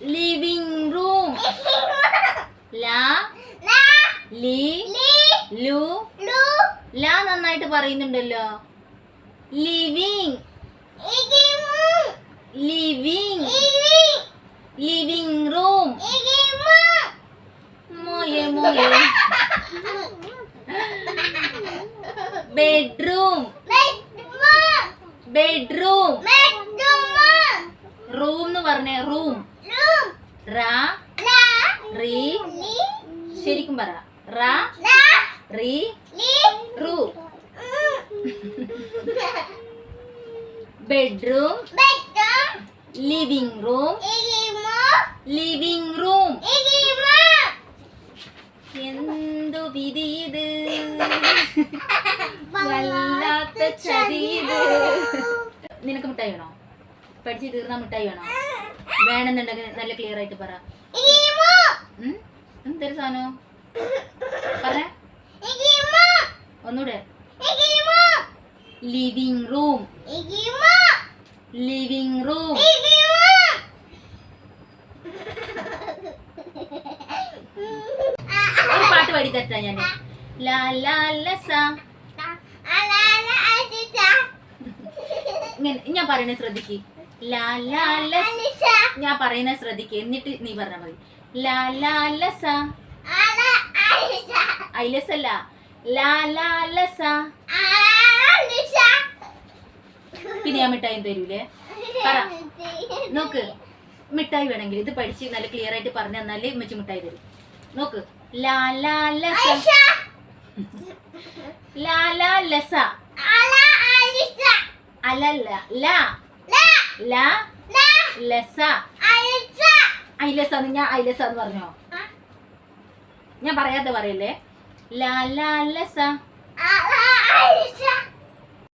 Living room ലാ ലി ലു ലാ നന്നായിട്ട് പറയുന്നുണ്ടല്ലോ. ലിവിങ് ലിവിങ് ലിവിംഗ് റൂം മോയെ മോയെ ബെഡ്റൂം ബെഡ്റൂം റൂം എന്ന് പറഞ്ഞേ റൂം. റാ. റീ ശരിക്കും പറ. റാ റീ room bedroom. Living room. Living room. എന്തു വിധി ഇത്? വല്ലാത്ത ചതി നിനക്ക് മിഠായി വേണോ? പഠിച്ച് തീർന്ന മിഠായി വേണോ വേണമെന്നുണ്ടെങ്കിൽ നല്ല ക്ലിയർ ആയിട്ട് പറ? എന്തൊരു സാധനോ പറ ഒന്നൂടെ ലിവിംഗ് റൂം ലിവിംഗ് റൂം പാട്ട് പാടി തട്ടാ ഞാൻ ഞാൻ പറയണേ ശ്രദ്ധിക്കേ ഞാൻ പറയുന്നത് ശ്രദ്ധിക്കുക എന്നിട്ട് നീ പറഞ്ഞാൽ മതി ലാ ലാ ലസ ഐലസ് അല്ല ലാ ലാ ലസ പിന്നെ ഞാൻ മിഠായി തരൂലേ പറ നോക്ക് മിഠായി വേണമെങ്കിൽ ഇത് പഠിച്ച് നല്ല ക്ലിയർ ആയിട്ട് പറഞ്ഞു തന്നാലേ ഉമ്മച്ചി മിഠായി തരും നോക്ക് ലാലാലസ ലാലാലസ ലസ ലാ ലാ ലസ. ഐലസ ഞാൻ ഐലസ എന്ന് പറഞ്ഞോ? ഞാൻ പറയാതെ പറയല്ലേ? ലാ ലാ ലസ